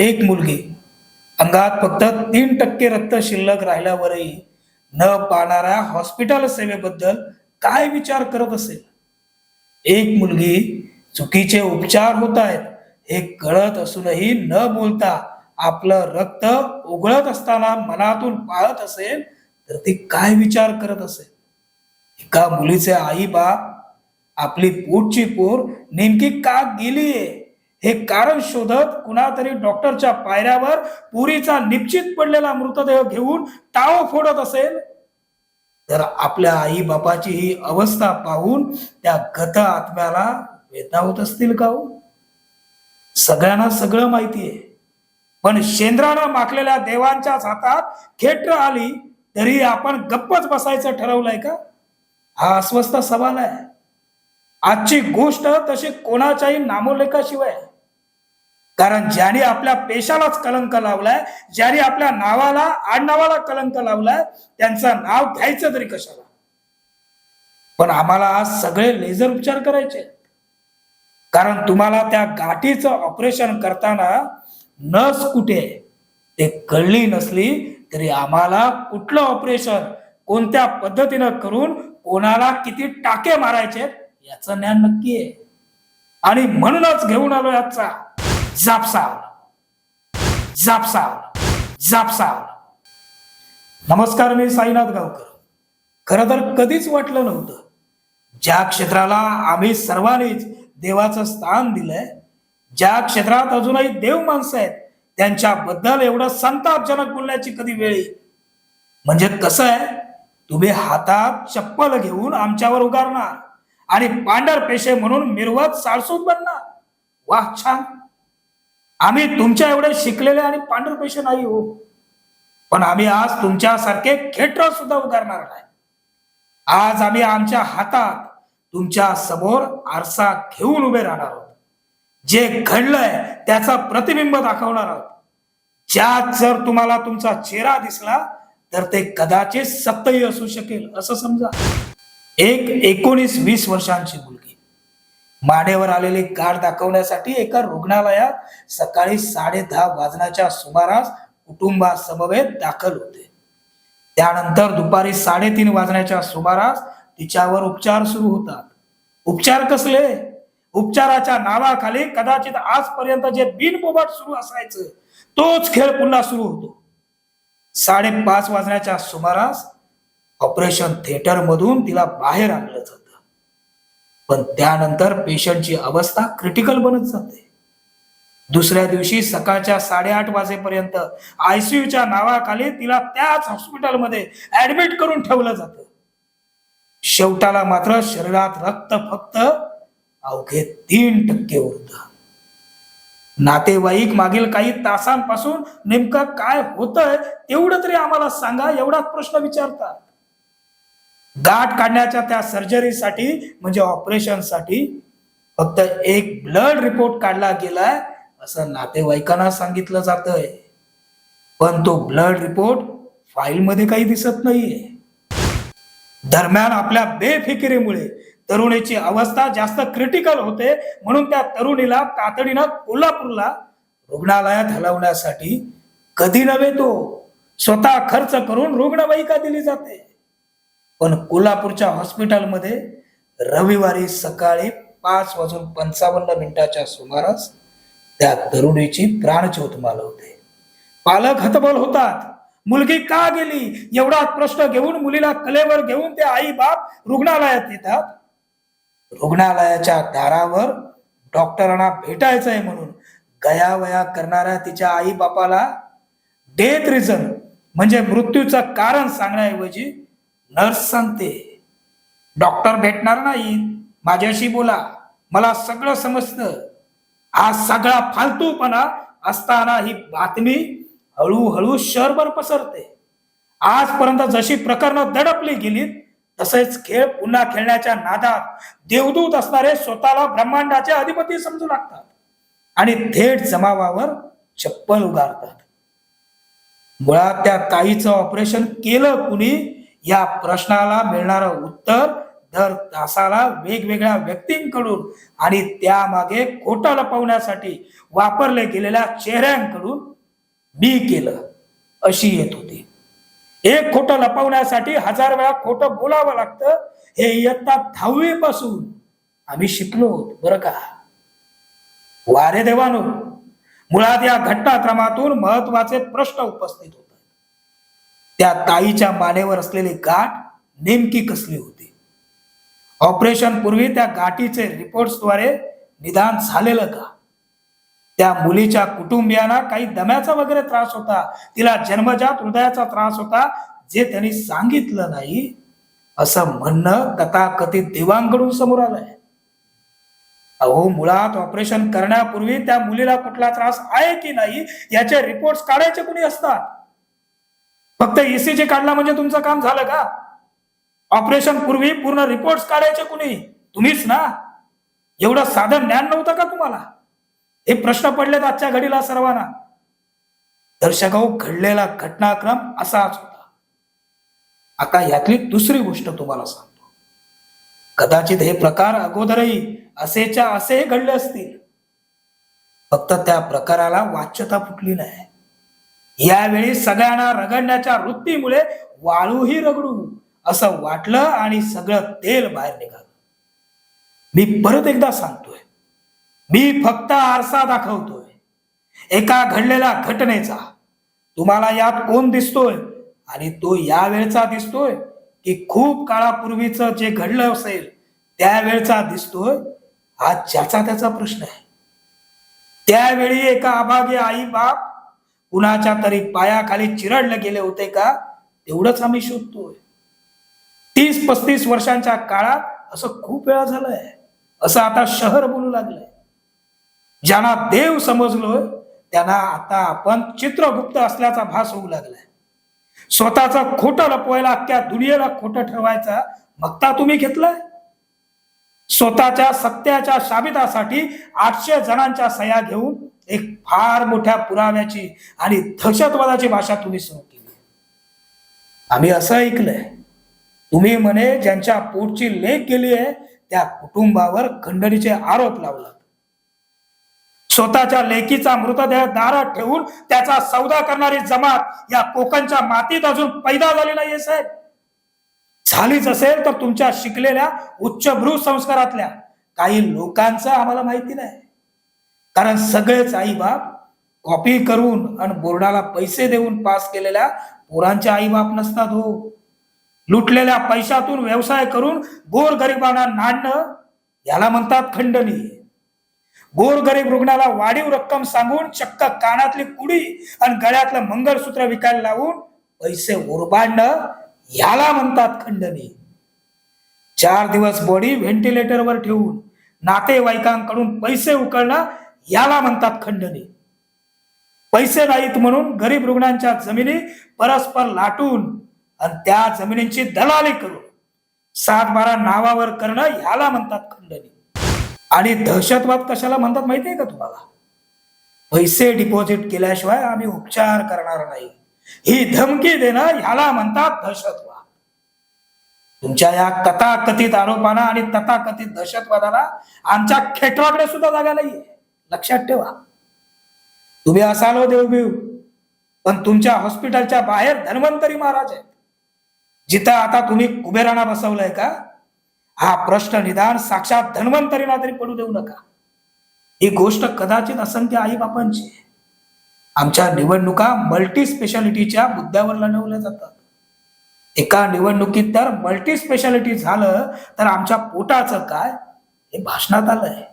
एक मुलगी. अंगात फक्त तीन टक्के रक्त शिल्लक राहिल्यावरही न पाहणाऱ्या हॉस्पिटल सेवेबद्दल काय विचार करत असेल? एक मुलगी चुकीचे उपचार होत आहेत हे कळत असूनही न बोलता आपलं रक्त उघळत असताना मनातून पाळत असेल तर ती काय विचार करत असेल? एका मुलीचे आई बाप आपली पोटची पोर नेमकी का गेलीये? हे कारण शोधत कुणातरी डॉक्टरच्या पायऱ्यावर पुरीचा निश्चित पडलेला मृतदेह घेऊन टाव फोडत असेल तर आपल्या आई बापाची ही अवस्था पाहून त्या गत आत्म्याला वेदना होत असतील का हो? सगळ्यांना सगळं माहिती आहे. पण शेंद्रानं माखलेल्या देवांच्याच हातात खेटर आली तरी आपण गप्पच बसायचं ठरवलंय का? हा अस्वस्थ सवाल आहे. आजची गोष्ट तशी कोणाच्याही नामोलेखाशिवाय आहे. कारण ज्याने आपल्या पेशालाच कलंक लावलाय ज्याने आपल्या नावाला आडनावाला कलंक लावलाय त्यांचं नाव घ्यायचं तरी कशाला? पण आम्हाला आज सगळे लेझर उपचार करायचे. कारण तुम्हाला त्या गाठीचं ऑपरेशन करताना नस कुठे आहे? ते कळली नसली तरी आम्हाला कुठलं ऑपरेशन कोणत्या पद्धतीनं करून कोणाला किती टाके मारायचे याचं ज्ञान नक्की आहे. आणि म्हणूनच घेऊन आलो याचा जापसाल जापसाल जापसाल नमस्कार मी साईनाथ गावकर. खरं तर कधीच वाटलं नव्हतं. ज्या क्षेत्राला आम्ही सर्वांनीच देवाचं स्थान दिलंय ज्या क्षेत्रात अजूनही देव माणसं आहेत त्यांच्याबद्दल एवढं संतापजनक बोलण्याची कधी वेळ म्हणजे कसं आहे तुम्ही हातात चप्पल घेऊन आमच्यावर उगारणार आणि पांढर पेशे म्हणून मिरवत साळसूत बनणार. वाह छान. आम्ही तुमच्या एवढे शिकलेले आणि पांढरपेश नाही हो. पण आम्ही आज तुमच्यासारखे खेटर सुद्धा उगारणार नाही. आज आम्ही आमच्या हातात तुमच्यासमोर आरसा घेऊन उभे राहणार आहोत. जे घडलंय त्याचा प्रतिबिंब दाखवणार आहोत. ज्यात जर तुम्हाला तुमचा चेहरा दिसला तर ते कदाचित सत्यही असू शकेल असं समजा. एक एकोणीस वीस वर्षांची मुलगी. मानेवर आलेली गाठ दाखवण्यासाठी एका रुग्णालयात सकाळी साडे दहा वाजण्याच्या सुमारास कुटुंबासमवेत दाखल होते. त्यानंतर दुपारी साडेतीन वाजण्याच्या सुमारास तिच्यावर उपचार सुरू होतात. उपचार कसले? उपचाराच्या नावाखाली कदाचित आजपर्यंत जे बिनबोबाट सुरू असायचं तोच खेळ पुन्हा सुरू होतो. साडेपाच वाजण्याच्या सुमारास ऑपरेशन थिएटर मधून तिला बाहेर आणलं जातं. पण त्यानंतर पेशंटची अवस्था क्रिटिकल बनत जाते. दुसऱ्या दिवशी सकाळच्या साडेआठ वाजेपर्यंत आयसीयूच्या नावाखाली तिला त्याच हॉस्पिटलमध्ये ऍडमिट करून ठेवलं जातं. शेवटाला मात्र शरीरात रक्त फक्त अवघे तीन टक्के उरत. नातेवाईक मागील काही तासांपासून नेमकं काय होतंय तेवढं तरी आम्हाला सांगा एवढाच प्रश्न विचारतात. गाठ काढण्याच्या त्या सर्जरीसाठी म्हणजे ऑपरेशनसाठी फक्त एक ब्लड रिपोर्ट काढला गेलाय असं नातेवाईकांना सांगितलं जातंय. पण तो ब्लड रिपोर्ट फाईलमध्ये काही दिसत नाहीये. दरम्यान आपल्या बेफिकिरीमुळे तरुणीची अवस्था जास्त क्रिटिकल होते म्हणून त्या तरुणीला तातडीनं कोल्हापूरला रुग्णालयात हलवण्यासाठी कधी नव्हे तो. स्वतः खर्च करून रुग्णवाहिका दिली जाते. पण कोल्हापूरच्या हॉस्पिटलमध्ये रविवारी सकाळी पाच वाजून पंचावन्न मिनिटाच्या सुमारास त्या तरुणीची प्राणज्योत मालवते. पालक हतबल होतात. मुलगी का गेली? एवढा प्रश्न घेऊन मुलीला कलेवर घेऊन ते आई बाप रुग्णालयात येतात. रुग्णालयाच्या दारावर डॉक्टरांना भेटायचंय म्हणून गयावया करणाऱ्या तिच्या आई बापाला डेथ रिझन म्हणजे मृत्यूचं कारण सांगण्याऐवजी नर्स सांगते डॉक्टर भेटणार नाही. माझ्याशी बोला. मला सगळं समजतं. हा सगळा फालतूपणा असताना ही बातमी हळूहळू शहरभर पसरते. आजपर्यंत जशी प्रकरणं दडपली गेली तसेच खेळ पुन्हा खेळण्याच्या नादात देवदूत असणारे स्वतःला ब्रह्मांडाचे अधिपती समजू लागतात आणि थेट जमावावर चप्पल उगारतात. मुळात त्या ताईचं ऑपरेशन केलं कुणी या प्रश्नाला मिळणारं उत्तर दर तासाला वेगवेगळ्या व्यक्तींकडून आणि त्यामागे खोटं लपवण्यासाठी वापरले गेलेल्या चेहऱ्यांकडून मी केलं अशी येत होती. एक खोटं लपवण्यासाठी हजार वेळा खोटं बोलावं लागतं हे इयत्ता दहावी पासून आम्ही शिकलो आहोत, बरं का? वारे देवानो मुळात या घटनाक्रमातून महत्त्वाचे प्रश्न उपस्थित होते. त्या ताईच्या मानेवर असलेली गाठ नेमकी कसली होती? ऑपरेशन पूर्वी त्या गाठीचे रिपोर्ट्सद्वारे निदान झालेलं का? त्या मुलीच्या कुटुंबियांना काही दम्याचा वगैरे त्रास होता? तिला जन्मजात हृदयाचा त्रास होता? जे त्यांनी सांगितलं नाही असं म्हणणं तथाकथित देवांकडून समोर आलंय. अहो मुळात ऑपरेशन करण्यापूर्वी त्या मुलीला कुठला त्रास आहे की नाही याचे रिपोर्ट्स काढायचे कुणी असतात? फक्त ईसीजी काढला म्हणजे तुमचं काम झालं का? ऑपरेशन पूर्वी पूर्ण रिपोर्ट्स काढायचे कुणी? तुम्हीच ना? एवढं साधन ज्ञान नव्हतं का तुम्हाला? हे प्रश्न पडलेत आजच्या घडीला सर्वांना. दर्शकाऊ घडलेला घटनाक्रम असाच होता. आता यातली दुसरी गोष्ट तुम्हाला सांगतो. कदाचित हे प्रकार अगोदरही असेच्या असे घडले असतील. फक्त त्या प्रकाराला वाच्यता फुटली नाही. यावेळी सगळ्यांना रगडण्याच्या वृत्तीमुळे वाळूही रगडू असं वाटलं आणि सगळं तेल बाहेर निघालं. मी परत एकदा सांगतोय मी फक्त आरसा दाखवतोय. एका घडलेल्या घटनेचा तुम्हाला यात कोण दिसतोय आणि तो यावेळचा दिसतोय की खूप काळापूर्वीच जे घडलं असेल त्यावेळचा दिसतोय हा ज्याचा त्याचा प्रश्न आहे. त्यावेळी एका अभागे आई बाप कुणाच्या तरी पायाखाली चिरडले गेले होते का? तेवढंच आम्ही शोधतोय. तीस पस्तीस वर्षांच्या काळात असं खूप वेळा झालंय. असं आता शहर बोलू लागलंय. ज्यांना देव समजलोय त्यांना आता आपण चित्रगुप्त असल्याचा भास होऊ लागलाय. स्वतःचं खोटं लपवायला अख्ख्या दुनियेला खोटं ठरवायचा मक्ता तुम्ही घेतलाय? स्वतःच्या सत्याच्या शाबितासाठी आठशे जणांच्या सह्या घेऊन एक फार मोठ्या पुराव्याची आणि दहशतवादाची भाषा तुम्ही सुरू केली. आम्ही असं ऐकलंय. तुम्ही म्हणे ज्यांच्या पोटची लेख केली आहे त्या कुटुंबावर खंडणीचे आरोप लावला स्वतःच्या लेकीचा मृतदेह दारात ठेवून त्याचा सौदा करणारी जमात या कोकणच्या मातीत अजून पैदा झाली नाहीये साहेब. झालीच असेल तर तुमच्या शिकलेल्या उच्चभ्रू संस्कारातल्या काही लोकांचं आम्हाला माहिती नाही. कारण सगळेच आई बाप कॉपी करून आणि बोर्डाला पैसे देऊन पास केलेल्या पोरांचे आई बाप नसतात हो. लुटलेल्या पैशातून व्यवसाय करून गोर गरिबांना नाडणं याला म्हणतात खंडणी. गोरगरीब रुग्णाला वाढीव रक्कम सांगून चक्क कानातली कुडी आणि गळ्यातलं मंगळसूत्र विकायला लावून पैसे उरबाडणं याला म्हणतात खंडणी. चार दिवस बॉडी व्हेंटिलेटरवर ठेवून नातेवाईकांकडून पैसे उकळणं याला म्हणतात खंडणी. पैसे नाहीत म्हणून गरीब रुग्णांच्या जमिनी परस्पर लाटून आणि त्या जमिनींची दलाली करून सात बारा नावावर करणं ह्याला म्हणतात खंडणी. आणि दहशतवाद कशाला म्हणतात माहितीये का तुम्हाला? पैसे डिपॉझिट केल्याशिवाय आम्ही उपचार करणार नाही. ही धमकी देणं ह्याला म्हणतात दहशतवाद. तुमच्या या तथाकथित आरोपांना आणि तथाकथित दहशतवादाला आमच्या खेटराकडे सुद्धा जागा नाहीये. लक्षात ठेवा. तुम्ही असाल हो देवबीव पण तुमच्या हॉस्पिटलच्या बाहेर धन्वंतरी महाराज आहेत. जिथं आता तुम्ही कुबेराणा बसवलाय का? हा प्रश्न निदान साक्षात धन्वंतरीला तरी पडू देऊ नका. ही गोष्ट कदाचित असंख्य आई बापांची आहे. आमच्या निवडणुका मल्टी स्पेशालिटीच्या मुद्द्यावर लढवल्या जातात. एका निवडणुकीत तर मल्टी स्पेशालिटी झालं तर आमच्या पोटाचं काय? हे भाषणात आलंय.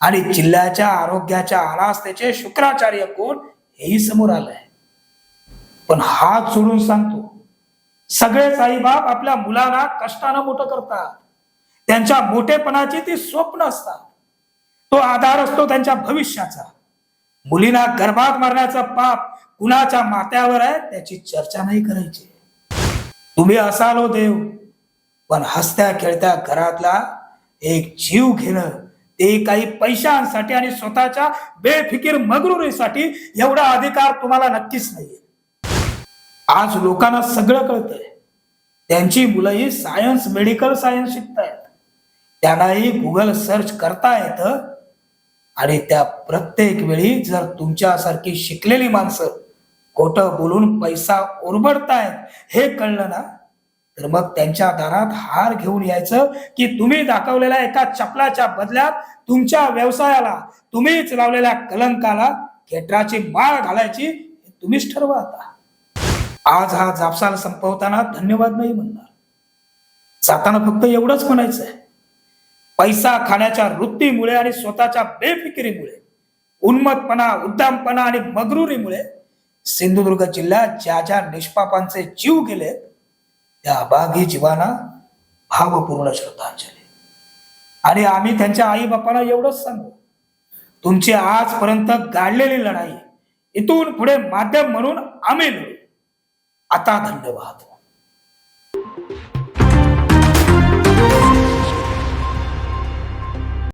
आणि जिल्ह्याच्या आरोग्याच्या आरास्थेचे शुक्राचार्य कोण? हेही समोर आलंय. पण हात सोडून सांगतो सगळेच आईबाप आपल्या मुलाला कष्टानं मोठं करतात. त्यांच्या मोठेपणाची ती स्वप्न असतात. तो आधार असतो त्यांच्या भविष्याचा. मुलींना गर्भात मारण्याचं पाप कुणाच्या मात्यावर आहे त्याची चर्चा नाही करायची. तुम्ही असाल हो देव पण हसत्या खेळत्या घरातला एक जीव घेणं ते काही पैशांसाठी आणि स्वतःच्या बेफिकीर मगरुरीसाठी एवढा अधिकार तुम्हाला नक्कीच नाहीये. आज लोकांना सगळं कळतंय. त्यांची मुलंही सायन्स मेडिकल सायन्स शिकतायत. त्यांनाही गुगल सर्च करता येतं. आणि त्या प्रत्येक वेळी जर तुमच्यासारखी शिकलेली माणसं खोटं बोलून पैसा उरबडतायत हे कळलं ना? तर मग त्यांच्या दारात हार घेऊन यायचं की तुम्ही दाखवलेल्या एका चपलाच्या बदल्यात तुमच्या व्यवसायाला तुम्हीच लावलेल्या कलंकाला खेटराची माळ घालायची हे तुम्हीच ठरवा आता. आज हा जापसाल संपवताना धन्यवाद नाही म्हणणार. जाताना फक्त एवढंच म्हणायचं आहे पैसा खाण्याच्या वृत्तीमुळे आणि स्वतःच्या बेफिकिरीमुळे उन्मतपणा उद्दामपणा आणि मगरुरीमुळे सिंधुदुर्ग जिल्ह्यात ज्या ज्या निष्पापांचे जीव गेले या अभागी जीवांना भावपूर्ण श्रद्धांजली आणि आम्ही त्यांच्या आई बापाला एवढंच सांगू. तुमची आजपर्यंत गाडलेली लढाई इथून पुढे माध्यम म्हणून आम्ही लढू. आता धन्यवाद.